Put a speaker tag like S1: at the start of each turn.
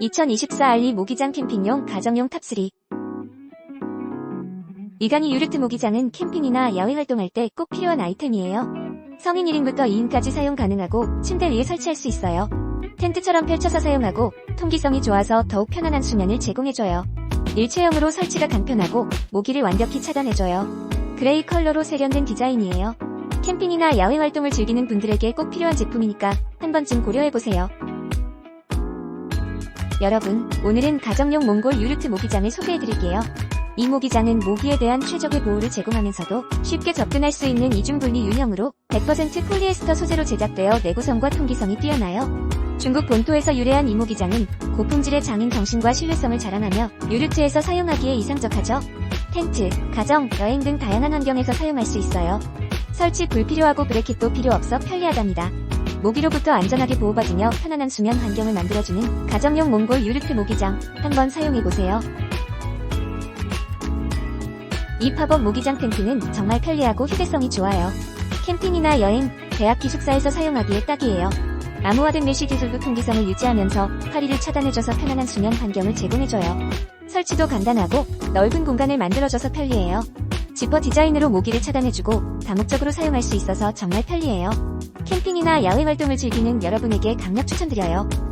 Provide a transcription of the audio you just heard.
S1: 2024 알리 모기장 캠핑용 가정용 탑3 이간이 유르트 모기장은 캠핑이나 야외 활동할 때 꼭 필요한 아이템이에요. 성인 1인부터 2인까지 사용 가능하고 침대 위에 설치할 수 있어요. 텐트처럼 펼쳐서 사용하고 통기성이 좋아서 더욱 편안한 수면을 제공해줘요. 일체형으로 설치가 간편하고 모기를 완벽히 차단해줘요. 그레이 컬러로 세련된 디자인이에요. 캠핑이나 야외 활동을 즐기는 분들에게 꼭 필요한 제품이니까 한 번쯤 고려해보세요. 여러분, 오늘은 가정용 몽골 유르트 모기장을 소개해드릴게요. 이 모기장은 모기에 대한 최적의 보호를 제공하면서도 쉽게 접근할 수 있는 이중분리 유형으로 100% 폴리에스터 소재로 제작되어 내구성과 통기성이 뛰어나요. 중국 본토에서 유래한 이 모기장은 고품질의 장인 정신과 신뢰성을 자랑하며 유르트에서 사용하기에 이상적하죠. 텐트, 가정, 여행 등 다양한 환경에서 사용할 수 있어요. 설치 불필요하고 브레킷도 필요 없어 편리하답니다. 모기로부터 안전하게 보호받으며 편안한 수면 환경을 만들어주는 가정용 몽골 유르트 모기장 한번 사용해보세요. 이 팝업 모기장 텐트는 정말 편리하고 휴대성이 좋아요. 캠핑이나 여행, 대학 기숙사에서 사용하기에 딱이에요. 암호화된 메쉬 기술도 통기성을 유지하면서 파리를 차단해줘서 편안한 수면 환경을 제공해줘요. 설치도 간단하고 넓은 공간을 만들어줘서 편리해요. 지퍼 디자인으로 모기를 차단해주고 다목적으로 사용할 수 있어서 정말 편리해요. 캠핑이나 야외 활동을 즐기는 여러분에게 강력 추천드려요.